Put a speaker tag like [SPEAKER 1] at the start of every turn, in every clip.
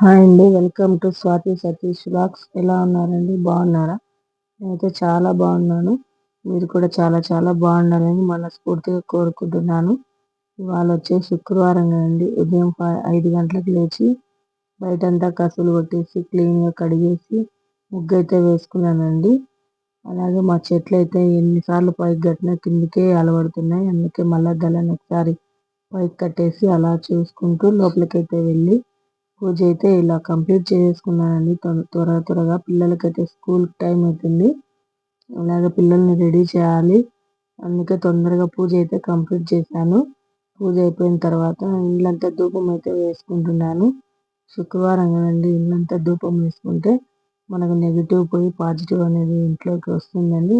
[SPEAKER 1] Hi అండి. Welcome to Swathi Satish blogs ఎలా ఉన్నారండి? బాగున్నారా? నేనైతే చాలా బాగున్నాను. మీరు కూడా చాలా చాలా బాగుండాలని మనస్ఫూర్తిగా కోరుకుంటున్నాను. ఇవాళ వచ్చే శుక్రవారం అండి ఉదయం ఐదు గంటలకు లేచి బయటంతా కసులు కొట్టేసి క్లీన్గా కడిగేసి ముగ్గు అయితే వేసుకున్నానండి. అలాగే మా చెట్లు అయితే ఎన్నిసార్లు పైకి కట్టినా కిందికే అలవడుతున్నాయి. అందుకే మళ్ళా దళాన్ని ఒకసారి పైకి కట్టేసి అలా చూసుకుంటూ లోపలికైతే వెళ్ళి పూజ అయితే ఇలా కంప్లీట్ చేసుకున్నానండి త్వర త్వరగా పిల్లలకైతే స్కూల్ టైం అవుతుంది అలాగే పిల్లల్ని రెడీ చేయాలి. అందుకే తొందరగా పూజ అయితే కంప్లీట్ చేశాను. పూజ అయిపోయిన తర్వాత ఇల్లంతా ధూపం అయితే వేసుకుంటున్నాను. శుక్రవారం కదండి ఇల్లంతా ధూపం వేసుకుంటే మనకు నెగిటివ్ పోయి పాజిటివ్ అనేది ఇంట్లోకి వస్తుందండి.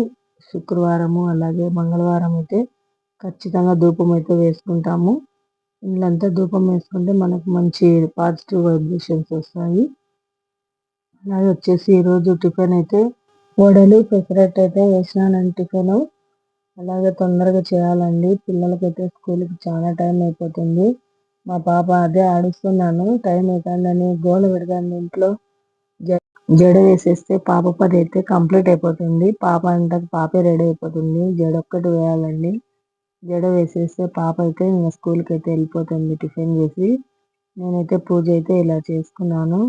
[SPEAKER 1] శుక్రవారము అలాగే మంగళవారం అయితే ఖచ్చితంగా ధూపం అయితే వేసుకుంటాము. ఇల్లంతా ధూపం వేసుకుంటే మనకు మంచి పాజిటివ్ వైబ్రేషన్స్ వస్తాయి. అలాగే వచ్చేసి ఈరోజు టిఫిన్ అయితే వడలు పెసరట్టు అయితే వేసినానండి టిఫిన్ అలాగే తొందరగా చేయాలండి. పిల్లలకైతే స్కూల్కి చాలా టైం అయిపోతుంది. మా పాప అదే ఆడుస్తున్నాను. టైం అవుతుందని గోల పెడతాను ఇంట్లో. జడ వేసేస్తే పాప పది అయితే కంప్లీట్ అయిపోతుంది. పాప అంటే పాపే రెడీ అయిపోతుంది. జడ ఒక్కటి వేయాలండి. జడ వేసేస్తే పాప అయితే ఇంకా స్కూల్కి అయితే వెళ్ళిపోతుంది టిఫిన్ చేసి. నేనైతే పూజ అయితే ఇలా చేసుకున్నాను.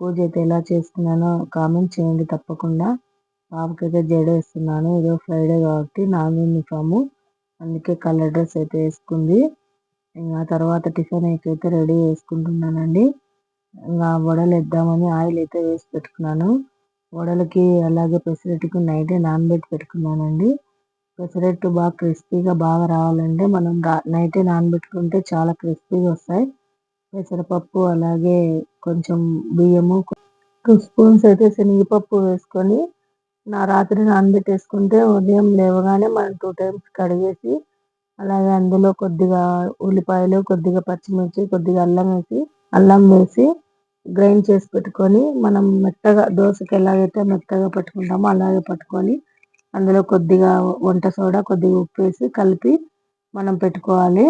[SPEAKER 1] పూజ అయితే ఎలా చేసుకున్నానో కామెంట్ చేయండి తప్పకుండా. పాపకైతే జడ వేస్తున్నాను. ఏదో ఫ్రైడే కాబట్టి నాన్ యూనిఫాము. అందుకే కలర్ డ్రెస్ అయితే వేసుకుంది. ఇంకా తర్వాత టిఫిన్ అయితే రెడీ చేసుకుంటున్నానండి ఇంకా వడలు వేద్దామని ఆయిల్ అయితే వేసి పెట్టుకున్నాను. వడలకి అలాగే పెసరట్టుకి నైటే నానబెట్టి పెట్టుకున్నానండి. పెసరట్టు బాగా క్రిస్పీగా బాగా రావాలంటే మనం నైటే నానబెట్టుకుంటే చాలా క్రిస్పీగా వస్తాయి. పెసరపప్పు అలాగే కొంచెం బియ్యము టూ స్పూన్స్ అయితే శనగపప్పు వేసుకొని నా రాత్రి నానబెట్టేసుకుంటే ఉదయం లేవగానే మనం టూ టైమ్స్ కడిగేసి అలాగే అందులో కొద్దిగా ఉల్లిపాయలు కొద్దిగా పచ్చిమిర్చి కొద్దిగా అల్లం వేసి అల్లం వేసి గ్రైండ్ చేసి పెట్టుకొని మనం మెత్తగా దోశకి ఎలాగైతే మెత్తగా పట్టుకుంటామో అలాగే పట్టుకొని అందులో కొద్దిగా వంట సోడా కొద్దిగా ఉప్పు వేసి కలిపి మనం పెట్టుకోవాలి.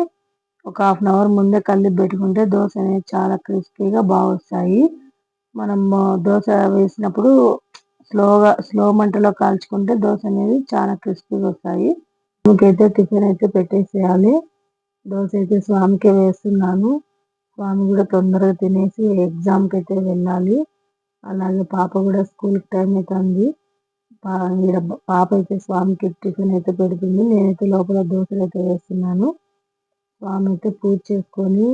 [SPEAKER 1] ఒక హాఫ్ అన్ అవర్ ముందే కలిపి పెట్టుకుంటే దోశ అనేది చాలా క్రిస్పీగా బాగా వస్తాయి మనం దోశ వేసినప్పుడు స్లోగా స్లో మంటలో కాల్చుకుంటే దోశ అనేది చాలా క్రిస్పీగా వస్తాయి. అయితే టిఫిన్ అయితే పెట్టేసేయాలి. దోశ అయితే స్వామికి వేస్తున్నాను. స్వామి కూడా తొందరగా తినేసి ఎగ్జామ్కి అయితే వెళ్ళాలి. అలాగే పాప కూడా స్కూల్కి టైం అవుతుంది పాప అయితే స్వామికి టిఫిన్ అయితే పెడుతుంది. నేనైతే లోపల దోశలు అయితే వేస్తున్నాను. స్వామి అయితే పూజ చేసుకొని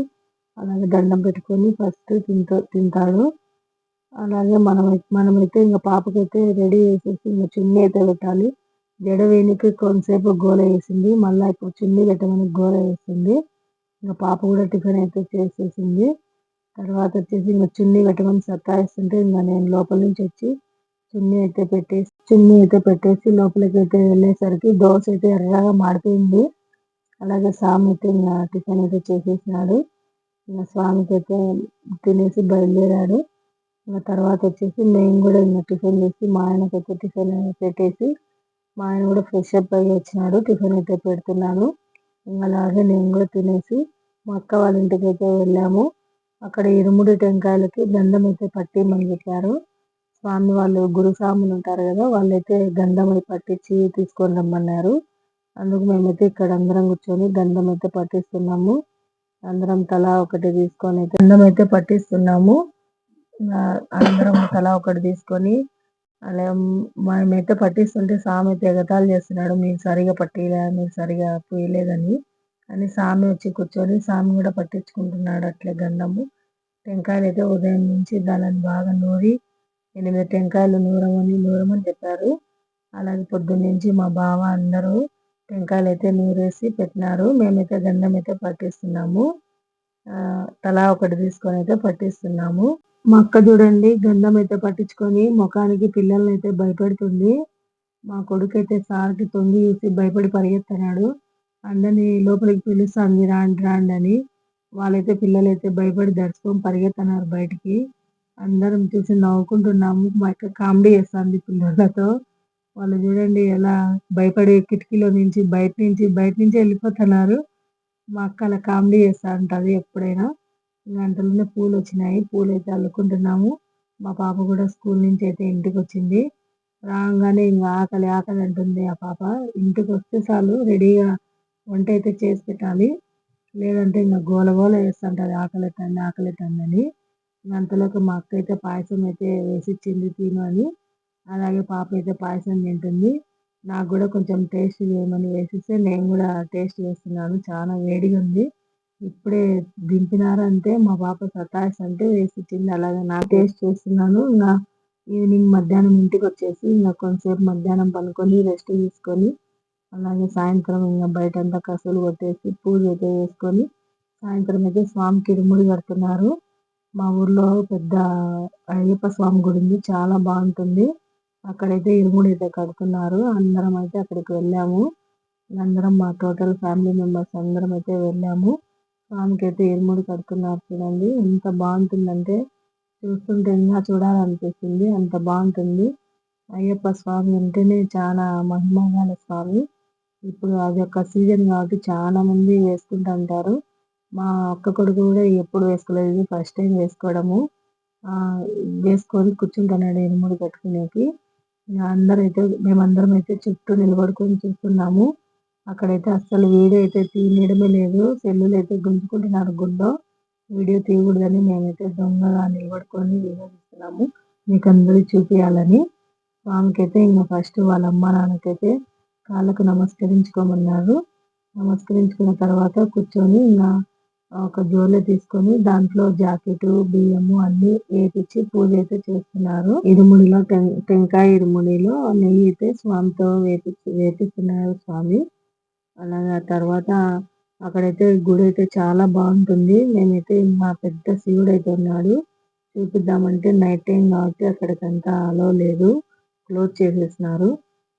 [SPEAKER 1] అలాగే దండం పెట్టుకొని ఫస్ట్ తింటూ తింటాడు. అలాగే మనం మనమైతే ఇంకా పాపకైతే రెడీ చేసేసి ఇంకా చున్నీ అయితే పెట్టాలి. జడ వేణికి కొంతసేపు గోల వేసింది. మళ్ళీ ఇప్పుడు చున్నీ పెట్టమని గోల వేసింది ఇంకా పాప కూడా టిఫిన్ అయితే చేసేసింది. తర్వాత వచ్చేసి ఇంకా చున్నీ పెట్టమని సత్తాయిస్తుంటే ఇంకా నేను లోపల నుంచి వచ్చి చున్నీ అయితే పెట్టేసి చున్నీ అయితే పెట్టేసి లోపలికి అయితే వెళ్ళేసరికి దోశ అయితే ఎర్రగా మాడిపోయింది అలాగే స్వామి అయితే ఇంకా టిఫిన్ అయితే చేసేసినాడు. ఇంకా స్వామికి అయితే తినేసి బయలుదేరాడు. ఇంకా తర్వాత వచ్చేసి మేము కూడా ఇంకా టిఫిన్ చేసి మా ఆయనకైతే టిఫిన్ పెట్టేసి మా ఆయన కూడా ఫ్రెష్ అప్ అయ్యి వచ్చినాడు. టిఫిన్ అయితే పెడుతున్నాను. ఇంకా అలాగే నేను కూడా తినేసి మా అక్క వాళ్ళ ఇంటికి అయితే వెళ్ళాము. అక్కడ ఇరుముడి టెంకాయలకి గంధం అయితే పట్టిమని చెప్పారు. స్వామి వాళ్ళు గురుస్వాములు ఉంటారు కదా వాళ్ళైతే గంధం పట్టించి తీసుకొని రమ్మన్నారు. అందుకు మేమైతే ఇక్కడ అందరం కూర్చొని గంధం అయితే పట్టిస్తున్నాము. అందరం తలా ఒకటి తీసుకొని అయితే గంధం అయితే పట్టిస్తున్నాము. అందరం తలా ఒకటి తీసుకొని అలా మేమైతే పట్టిస్తుంటే స్వామి అయితే ఎగతాలు చేస్తున్నాడు. మీరు సరిగా పట్టిలే మీరు సరిగా పోయలేదని. అని స్వామి వచ్చి కూర్చొని స్వామి కూడా పట్టించుకుంటున్నాడు అట్లే గంధము. టెంకాయలు అయితే ఉదయం నుంచి దానిని బాగా నూరి ఎనిమిది టెంకాయలు నూరమని నూరమని చెప్పారు. అలాగే పొద్దున్నుంచి మా బావ అందరూ టెంకాయలు అయితే నూరేసి పెట్టినారు. మేమైతే గంధం అయితే పట్టిస్తున్నాము తలా ఒకటి తీసుకొని అయితే పట్టిస్తున్నాము. మా అక్క చూడండి గంధం అయితే పట్టించుకొని ముఖానికి పిల్లల్ని అయితే భయపెడుతుంది. మా కొడుకు అయితే సార్కి తొంగి చూసి భయపడి పరిగెత్తున్నాడు. అందరినీ లోపలికి పిలుస్తుంది రాండి రాండి అని. వాళ్ళైతే పిల్లలైతే భయపడి దర్శకం పరిగెత్తన్నారు బయటికి. అందరం చూసి నవ్వుకుంటున్నాము. మా అక్క కామెడీ చేస్తుంది పిల్లలతో. వాళ్ళు చూడండి ఎలా భయపడి కిటికీలో నుంచి బయట నుంచి బయట నుంచి వెళ్ళిపోతున్నారు. మా అక్క అలా కామెడీ చేస్తూ ఉంటుంది ఎప్పుడైనా. గంటలోనే పూలు వచ్చినాయి. పూలు అయితే అల్లుకుంటున్నాము. మా పాప కూడా స్కూల్ నుంచి అయితే ఇంటికి వచ్చింది. రాగానే ఇంకా ఆకలి ఆకలి అంటుంది ఆ పాప. ఇంటికి వస్తే చాలు రెడీగా వంట అయితే చేసి పెట్టాలి. లేదంటే ఇంకా గోల గోల వేస్తుంటుంది ఆకలి అవుతుంది ఆకలి అవుతుంది అని. అంతలోకి మా అక్క అయితే పాయసం అయితే వేసి ఇచ్చింది తిను అని. అలాగే పాప అయితే పాయసం తింటుంది. నాకు కూడా కొంచెం టేస్ట్ చేయమని వేసిస్తే నేను కూడా టేస్ట్ చేస్తున్నాను. చాలా వేడిగా ఉంది. ఇప్పుడే దింపినారంటే మా పాప సతాయిస్ అంటే వేసి ఇచ్చింది అలాగే నా టేస్ట్ చేస్తున్నాను. ఇంకా ఈవినింగ్ మధ్యాహ్నం ఇంటికి వచ్చేసి ఇంకా కొంతసేపు మధ్యాహ్నం పనుకొని రెస్ట్ తీసుకొని అలాగే సాయంత్రం ఇంకా బయట అంతా కసులు కొట్టేసి పూజ అయితే వేసుకొని సాయంత్రం అయితే స్వామికి ఇరుముడి కడుతున్నారు. మా ఊర్లో పెద్ద అయ్యప్ప స్వామి గుడి ఉంది చాలా బాగుంటుంది. అక్కడైతే ఇరుముడి అయితే కడుతున్నారు. అందరం అయితే అక్కడికి వెళ్ళాము. అందరం మా టోటల్ ఫ్యామిలీ మెంబర్స్ అందరం అయితే వెళ్ళాము. స్వామికి అయితే ఇరుముడి కడుతున్నారు చూడండి. ఎంత బాగుంటుందంటే చూస్తుంటే ఇంకా చూడాలనిపిస్తుంది. అంత బాగుంటుంది. అయ్యప్ప స్వామి అంటేనే చాలా మహిమగల స్వామి. ఇప్పుడు అది ఒక సీజన్ కాబట్టి చాలా మంది వేసుకుంటుంటారు మా అక్క కొడుకు కూడా ఎప్పుడు వేసుకోలేదు. ఫస్ట్ టైం వేసుకోవడము. వేసుకొని కూర్చుంటున్నాడు ఇరుముడి కట్టుకునేకి అందరైతే మేమందరం అయితే చుట్టూ నిలబడుకొని చూస్తున్నాము. అక్కడైతే అస్సలు వీడియో అయితే తీయడమే లేదు. సెల్లులు అయితే గుంజుకుంటున్నారు గుండో. వీడియో తీయకూడదని మేమైతే దొంగగా నిలబడుకొని వీడియో తీస్తున్నాము మీకు అందరూ చూపించాలని స్వామికైతే ఇంకా ఫస్ట్ వాళ్ళ అమ్మ నాన్నకైతే కాళ్ళకు నమస్కరించుకోమన్నారు. నమస్కరించుకున్న తర్వాత కూర్చొని ఇంకా ఒక జోలె తీసుకొని దాంట్లో జాకెట్ బియ్యము అన్ని వేపించి పూజ అయితే చేస్తున్నారు. ఇరుముడిలో టెంకాయ ఇరుముడిలో నెయ్యి అయితే స్వామితో వేపించి వేపిస్తున్నారు స్వామి. అలాగే తర్వాత అక్కడైతే గుడి అయితే చాలా బాగుంటుంది. మేమైతే మా పెద్ద శివుడు అయితే ఉన్నాడు. చూపిద్దామంటే నైట్ టైం కాబట్టి అక్కడికంతా అలో లేదు. క్లోజ్ చేసేసినారు.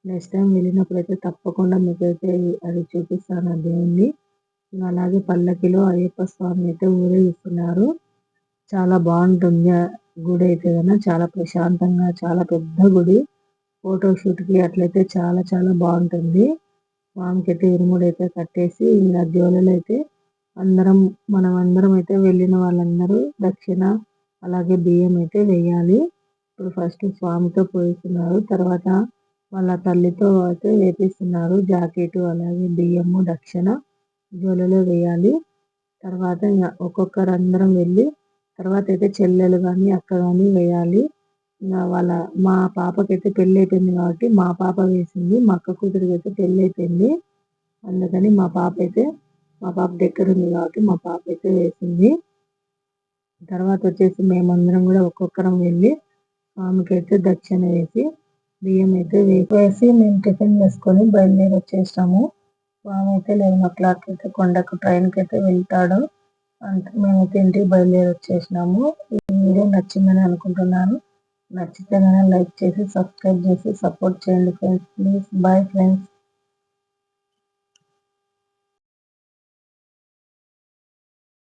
[SPEAKER 1] నెక్స్ట్ టైం వెళ్ళినప్పుడు అయితే తప్పకుండా మీకైతే అది చూపిస్తాను ఆ దేవుణ్ణి. అలాగే పల్లకిలో అయ్యప్ప స్వామి అయితే ఊరేగిస్తున్నారు. చాలా బాగుంటుంది. గుడి అయితే కన్నా చాలా ప్రశాంతంగా చాలా పెద్ద గుడి. ఫోటో కి అట్లయితే చాలా చాలా బాగుంటుంది. స్వామికి అయితే అయితే కట్టేసి ఇంకా జోలలో అయితే అందరం మనం అందరం అయితే వెళ్ళిన వాళ్ళందరూ దక్షిణ అలాగే బియ్యం అయితే వేయాలి. ఇప్పుడు ఫస్ట్ స్వామితో పోయిస్తున్నారు తర్వాత వాళ్ళ తల్లితో అయితే వేపిస్తున్నారు. జాకెట్ అలాగే బియ్యము దక్షిణ. జోలలో వేయాలి. తర్వాత ఇంకా ఒక్కొక్కరు అందరం వెళ్ళి తర్వాత అయితే చెల్లెలు కానీ అక్క కానీ వేయాలి. ఇంకా వాళ్ళ మా పాపకైతే పెళ్ళి అయిపోయింది కాబట్టి మా పాప వేసింది మా అక్క కూతురికి అయితే పెళ్ళి అయిపోయింది అందుకని మా పాప అయితే మా పాప దగ్గర ఉంది కాబట్టి మా పాప అయితే వేసింది. తర్వాత వచ్చేసి మేమందరం కూడా ఒక్కొక్కరం వెళ్ళి స్వామికి అయితే దక్షిణ వేసి బియ్యం అయితే వేసి మేము టిఫిన్ చేసుకొని బయలుదేరి వచ్చేసాము స్వామి అయితే లెవెన్ ఓ క్లాక్ అయితే కొండకు ట్రైన్కి అయితే వెళ్తాడు. అంటే మేమైతే ఇంటికి బయలుదేరి వచ్చేసినాము ఈ వీడియో నచ్చిందని అనుకుంటున్నాను. నచ్చితే లైక్ చేసి సబ్స్క్రైబ్ చేసి సపోర్ట్ చేయండి ఫ్రెండ్స్. Please bye friends.